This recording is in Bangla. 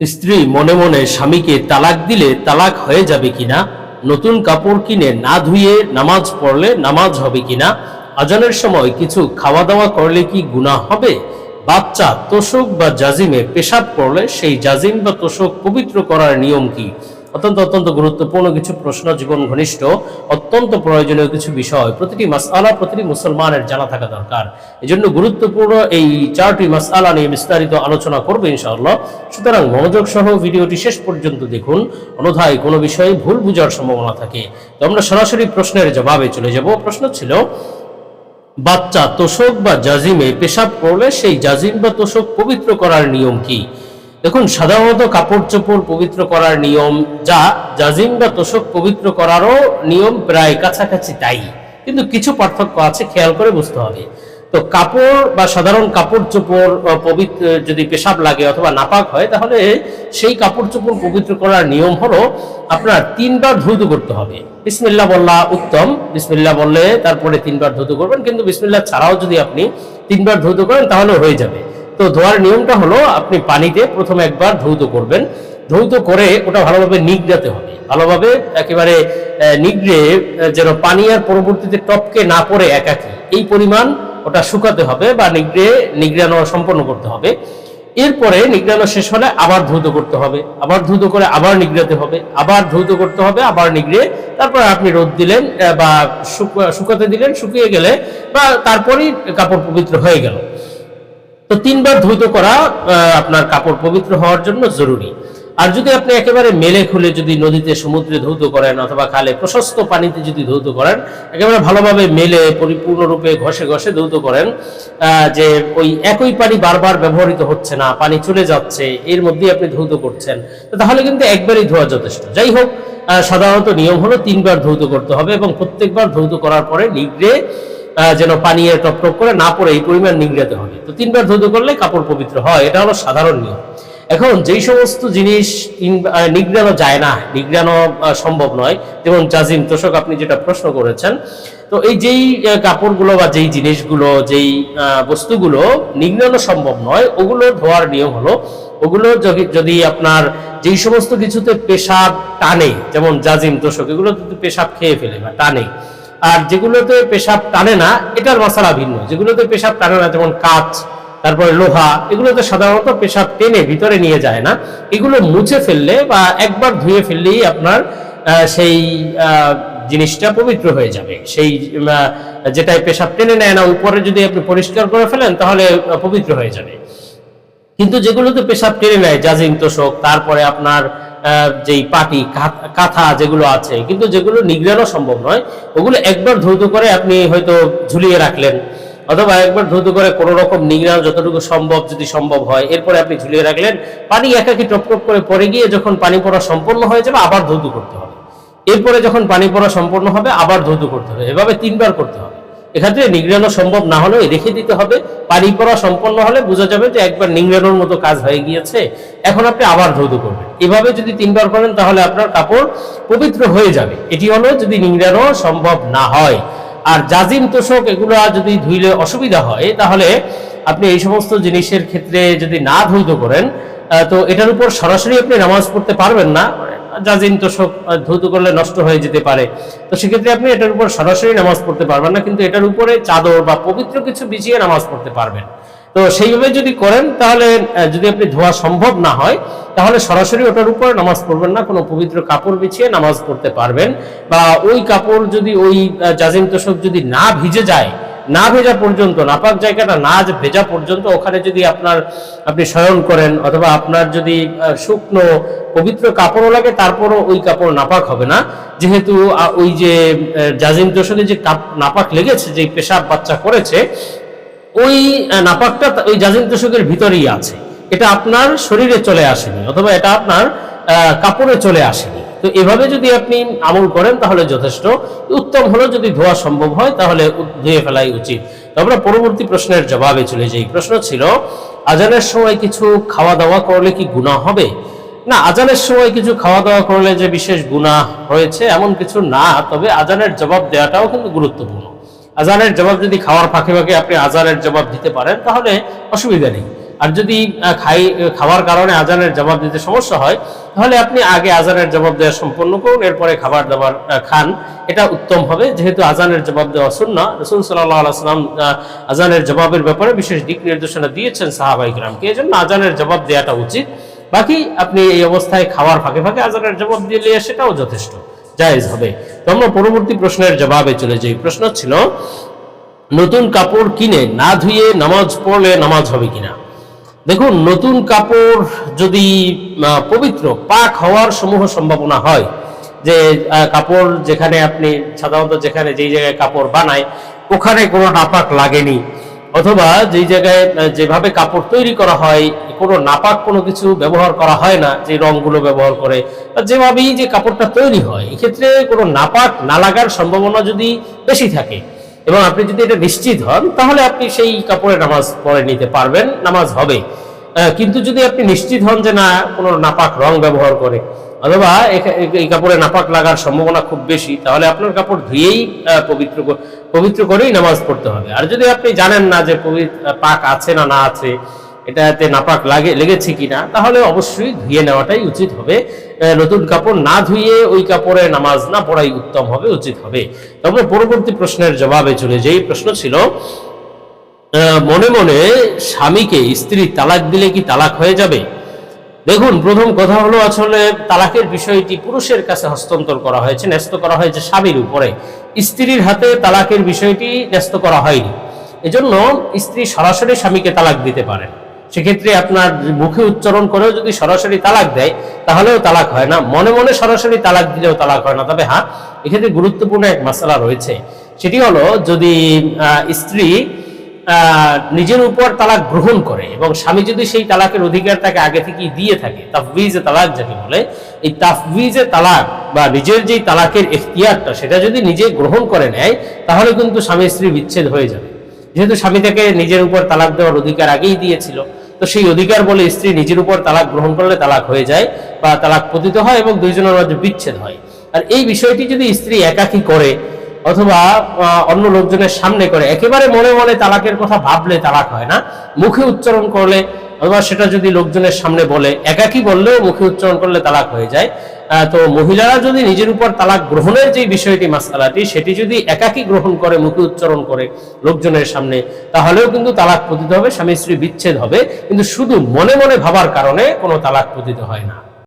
স্ত্রী মনে মনে স্বামীকে তালাক দিলে তালাক হয়ে যাবে কিনা? নতুন কাপড় কিনে না ধুয়ে নামাজ পড়লে নামাজ হবে কিনা? আজানের সময় কিছু খাওয়া দাওয়া করলে কি গুণা হবে? বাচ্চা তোষক বা জাজিমে পেশাব করলে সেই জাজিম বা তোষক পবিত্র করার নিয়ম কি? অত্যন্ত অত্যন্ত গুরুত্বপূর্ণ কিছু প্রশ্ন, জীবন ঘনিষ্ঠ, অত্যন্ত প্রয়োজনীয় কিছু বিষয়। প্রতিটি মাসআলা প্রতিটি মুসলমানের জানা থাকা দরকার। এই জন্য গুরুত্বপূর্ণ এই চারটি মাসআলা নিয়ে বিস্তারিত আলোচনা করবে ইনশাআল্লাহ। সুতরাং মনোযোগ সহ ভিডিওটি শেষ পর্যন্ত দেখুন। অন্যথায় কোনো বিষয়ে ভুল বুঝার সম্ভাবনা থাকে। তো আমরা সরাসরি প্রশ্নের জবাবে চলে যাব। প্রশ্ন ছিল, বাচ্চা তোষক বা জাজিমে পেশাব করলে সেই জাজিম বা তোষক পবিত্র করার নিয়ম কি? দেখুন, সাধারণত কাপড় চোপড় পবিত্র করার নিয়ম যা জাজিম বা তোষক পবিত্র করারও নিয়ম প্রায় কাছাকাছি তাই। কিন্তু কিছু পার্থক্য আছে, খেয়াল করে বুঝতে হবে। তো কাপড় বা সাধারণ কাপড় চোপড় পবিত্র, যদি পেশাব লাগে অথবা নাপাক হয়, তাহলে সেই কাপড় চোপড় পবিত্র করার নিয়ম হলো আপনার তিনবার ধৌত করতে হবে। বিসমিল্লা বললা উত্তম, বিসমিল্লা বললে তারপরে তিনবার ধৌত করবেন, কিন্তু বিসমিল্লা ছাড়াও যদি আপনি তিনবার ধৌত করেন তাহলে হয়ে যাবে। তো ধোয়ার নিয়মটা হলো আপনি পানিতে প্রথমে একবার ধৌত করবেন। ধৌত করে ওটা ভালোভাবে নিগড়াতে হবে। ভালোভাবে একেবারে নিগড়ে যেন পানি আর পরবর্তীতে টপকে না পড়ে একাকি। এই পরিমাণ ওটা শুকাতে হবে বা নিগড়ে, নিগড়ানো সম্পন্ন করতে হবে। এরপরে নিগড়ানো শেষ হলে আবার ধৌত করতে হবে। আবার ধৌত করে আবার নিগড়াতে হবে। আবার ধৌত করতে হবে, আবার নিগড়ে। তারপর আপনি রোদ দিলেন বা শুকাতে দিলেন, শুকিয়ে গেলে বা তারপরেই কাপড় পবিত্র হয়ে গেল। তো তিনবার ধৌত করা আপনার কাপড় পবিত্র হওয়ার জন্য জরুরি। আর যদি আপনি একেবারে মেলে খুলে যদি নদীতে, সমুদ্রে ধৌত করেন অথবা খালে প্রশস্ত পানিতে যদি ধৌত করেন, একেবারে ভালোভাবে মেলে, পরিপূর্ণরূপে ঘষে ঘষে ধৌত করেন যে ওই একই পানি বারবার ব্যবহৃত হচ্ছে না, পানি চলে যাচ্ছে, এর মধ্যেই আপনি ধৌত করছেন তাহলে কিন্তু একবারই ধোয়া যথেষ্ট। যাই হোক সাধারণত নিয়ম হলো তিনবার ধৌত করতে হবে এবং প্রত্যেকবার ধৌত করার পরে নিগড়ে যেন পানি টপ টপ করে না পড়ে এই পরিমাণ নিংড়াতে হবে। তো তিনবার ধৌত করলে কাপড় পবিত্র হয়, এটা হলো সাধারণ নিয়ম। এখন যেই সমস্ত জিনিস নিগড়ানো যায় না নিগড়ানো সম্ভব নয়, যেমন জাজিম, তোষক, আপনি যেটা প্রশ্ন করেছেন, তো এই যেই কাপড়গুলো বা যেই জিনিসগুলো, যেই বস্তুগুলো নিগড়ানো সম্ভব নয়, ওগুলো ধোয়ার নিয়ম হলো, ওগুলো যদি আপনার যেই সমস্ত কিছুতে পেশাব টানে, যেমন জাজিম, তোষক, এগুলো যদি পেশাব খেয়ে ফেলে বা টানে আর যেগুলোতে পেশাব টানে না, এটার মশলা ভিন্ন। যেগুলোতে পেশাব টানে না, যেমন কাচ, তারপরে লোহা, এগুলোতে সাধারণত পেশাব টেনে ভিতরে নিয়ে যায় না। এগুলো মুছে ফেললে বা একবার ধুয়ে ফেললেই আপনার সেই জিনিসটা পবিত্র হয়ে যাবে। সেই যেটাই পেশাব টেনে নেয় না, উপরে যদি আপনি পরিষ্কার করে ফেলেন, তাহলে পবিত্র হয়ে যাবে। কিন্তু যেগুলোতে পেশাব টেনে নেয়, জাজিম তোষক, তারপরে আপনার যেই পাটি কাথ- যেগুলো আছে, কিন্তু যেগুলো নিগড়ানো সম্ভব নয়, ওগুলো একবার ধৌত করে আপনি হয়তো ঝুলিয়ে রাখলেন, অথবা একবার ধৌত করে কোনো রকম নিগড়ানো যতটুকু সম্ভব যদি সম্ভব হয়, এরপরে আপনি ঝুলিয়ে রাখলেন, পানি একাকি টপ টপ করে পড়ে গিয়ে যখন পানি পড়া সম্পন্ন হয়ে যাবে, আবার ধৌত করতে হবে। এরপরে যখন পানি পড়া সম্পন্ন হবে, আবার ধৌত করতে হবে। এভাবে তিনবার করতে হবে। এক্ষেত্রে নিগড়ানো সম্ভব না হলেও রেখে দিতে হবে। পানি পড়া সম্পন্ন হলে বোঝা যাবে যে একবার নিংড়ানোর মতো কাজ হয়ে গিয়েছে। এখন আপনি আবার ধৌত করবেন। এভাবে যদি তিনবার করেন তাহলে আপনার কাপড় পবিত্র হয়ে যাবে। এটি হলো যদি নিংড়ানো সম্ভব না হয়। আর জাজিম তোষক, এগুলো যদি ধুইলে অসুবিধা হয়, তাহলে আপনি এই সমস্ত জিনিসের ক্ষেত্রে যদি না ধৌত করেন তো এটার উপর সরাসরি আপনি নামাজ পড়তে পারবেন না। জাজিম তোষক ধৌত করলে নষ্ট হয়ে যেতে পারে। তো সেক্ষেত্রে আপনি এটার উপর সরাসরি নামাজ পড়তে পারবেন না, কিন্তু এটার উপরে চাদর বা পবিত্র কিছু বিছিয়ে নামাজ পড়তে পারবেন। তো সেইভাবে যদি করেন, তাহলে যদি আপনি ধোয়া সম্ভব না হয়, তাহলে সরাসরি ওটার উপর নামাজ পড়বেন না, কোনো পবিত্র কাপড় বিছিয়ে নামাজ পড়তে পারবেন। বা ওই কাপড় যদি ওই জাজিম তোষক যদি না ভিজে যায় না ভেজা পর্যন্ত, নাপাক জায়গাটা না ভেজা পর্যন্ত, ওখানে যদি আপনার আপনি শয়ন করেন অথবা আপনার যদি শুকনো পবিত্র কাপড়ও লাগে, তারপরও ওই কাপড় নাপাক হবে না। যেহেতু ওই যে জাজিম তোষকে যে কাপ- নাপাক লেগেছে যে পেশাব বাচ্চা করেছে, ওই নাপাকটা ওই জাজিম তোষকের ভিতরেই আছে। এটা আপনার শরীরে চলে আসেনি, অথবা এটা আপনার কাপড়ে চলে আসেনি। তো এভাবে যদি আপনি আমল করেন, তাহলে যথেষ্ট। উত্তম হলো যদি ধোয়া সম্ভব হয়, তাহলে ধুয়ে ফেলাই উচিত। তো আমরা পরবর্তী প্রশ্নের জবাবে চলে যাই। প্রশ্ন ছিল, আজানের সময় কিছু খাওয়া দাওয়া করলে কি গুনাহ হবে? না, আজানের সময় কিছু খাওয়া দাওয়া করলে যে বিশেষ গুনাহ হয়েছে, এমন কিছু না, তবে আজানের জবাব দেওয়াটাও কিন্তু গুরুত্বপূর্ণ। আজানের জবাব যদি খাওয়ার ফাঁকে ফাঁকে আপনি আজানের জবাব দিতে পারেন, তাহলে অসুবিধা নেই। আর যদি খাই, খাওয়ার কারণে আজানের জবাব দিতে সমস্যা হয়, তাহলে আপনি আগে আজানের জবাব দেওয়া সম্পন্ন করুন, এরপরে খাবার দাবার খান। এটা উত্তম হবে, যেহেতু আজানের জবাব দেওয়া সুন্না রসুল সাল্লাহ আলাইসালাম আজানের জবাবের ব্যাপারে বিশেষ দিক নির্দেশনা দিয়েছেন সাহাবাই গ্রামকে এই জন্য আজানের জবাব দেওয়াটা উচিত। বাকি আপনি এই অবস্থায় খাওয়ার ফাঁকে ফাঁকে আজানের জবাব দিলে সেটাও যথেষ্ট, জায়েজ হবে। তো আমরা পরবর্তী প্রশ্নের জবাবে চলে যাই। প্রশ্ন ছিল, নতুন কাপড় কিনে না ধুয়ে নামাজ পড়লে নামাজ হবে কিনা? দেখুন, নতুন কাপড় যদি পবিত্র, পাক হওয়ার সমূহ সম্ভাবনা হয়, যে কাপড় যেখানে আপনি সাধারণত যেখানে যেই জায়গায় কাপড় বানায়, ওখানে কোনো নাপাক লাগেনি। অথবা যেই জায়গায় যেভাবে কাপড় তৈরি করা হয়, কোনো নাপাক কোনো কিছু ব্যবহার করা হয় না, যে রংগুলো ব্যবহার করে যেভাবেই যে কাপড়টা তৈরি হয়, এক্ষেত্রে কোনো নাপাক না লাগার সম্ভাবনা যদি বেশি থাকে এবং আপনি যদি এটা নিশ্চিত হন, তাহলে আপনি সেই কাপড়ে নামাজ পরে নিতে পারবেন, নামাজ হবে। কিন্তু যদি আপনি নিশ্চিত হন যে না, কোনো নাপাক রং ব্যবহার করে, অথবা এই কাপড়ে নাপাক লাগার সম্ভাবনা খুব বেশি, তাহলে আপনার কাপড় ধুয়েই পবিত্র পবিত্র করেই নামাজ পড়তে হবে। আর যদি আপনি জানেন না যে পাক আছে না না আছে এটাতে নাপাক লাগে, লেগেছে কিনা, তাহলে অবশ্যই ধুয়ে নেওয়াটাই উচিত হবে। নতুন কাপড় না ধুয়ে ওই কাপড়ে নামাজ না পড়াই উত্তম হবে, উচিত হবে। তবে পরবর্তী প্রশ্নের জবাবে চলে যেই। প্রশ্ন ছিল মনে মনে স্বামীকে স্ত্রী তালাক দিলে কি তালাক হয়ে যাবে? দেখুন, প্রথম কথা হলো আসলে তালাকের বিষয়টি পুরুষের কাছে হস্তান্তর করা হয়েছে, ন্যস্ত করা হয়েছে স্বামীর উপরে। স্ত্রীর হাতে তালাকের বিষয়টি ন্যস্ত করা হয়নি। এজন্য স্ত্রী সরাসরি স্বামীকে তালাক দিতে পারেন। সেক্ষেত্রে আপনার মুখে উচ্চারণ করেও যদি সরাসরি তালাক দেয়, তাহলেও তালাক হয় না। মনে মনে সরাসরি তালাক দিলেও তালাক হয় না। তবে হ্যাঁ এক্ষেত্রে গুরুত্বপূর্ণ এক মশলা রয়েছে। সেটি হলো যদি স্ত্রী নিজের উপর তালাক গ্রহণ করে এবং স্বামী যদি সেই তালাকের অধিকার তাকে আগে থেকেই দিয়ে থাকে, তাফবিজে তালাক যাকে বলে, এই তাফবিজে তালাক বা নিজের যেই তালাকের এখতিয়ারটা, সেটা যদি নিজে গ্রহণ করে নেয়, তাহলে কিন্তু স্বামী স্ত্রী বিচ্ছেদ হয়ে যাবে। যেহেতু স্বামী তাকে নিজের উপর তালাক দেওয়ার অধিকার আগেই দিয়েছিল। তো সেই অধিকার বলে স্ত্রী নিজের উপর তালাক গ্রহণ করলে তালাক হয়ে যায় বা তালাক পতিত হয় এবং দুইজনের মধ্যে বিচ্ছেদ হয়। আর এই বিষয়টি যদি স্ত্রী একাকি করে অথবা অন্য লোকজনের সামনে করে, একেবারে মনে মনে তালাকের কথা ভাবলে তালাক হয় না, মুখে উচ্চারণ করলে অথবা সেটা যদি লোকজনের সামনে বলে, একাকী বললেও মুখে উচ্চারণ করলে তালাক হয়ে যায়। তো মহিলারা যদি নিজের উপর তালাক গ্রহণের যে বিষয়টি মাসালাটি সেটি যদি একাকি গ্রহণ করে, মুখে উচ্চারণ করে লোকজনের সামনে, তাহলেও কিন্তু তালাক পতিত হবে, স্বামী স্ত্রী বিচ্ছেদ হবে। কিন্তু শুধু মনে মনে ভাবার কারণে কোনো তালাক পতিত হয় না।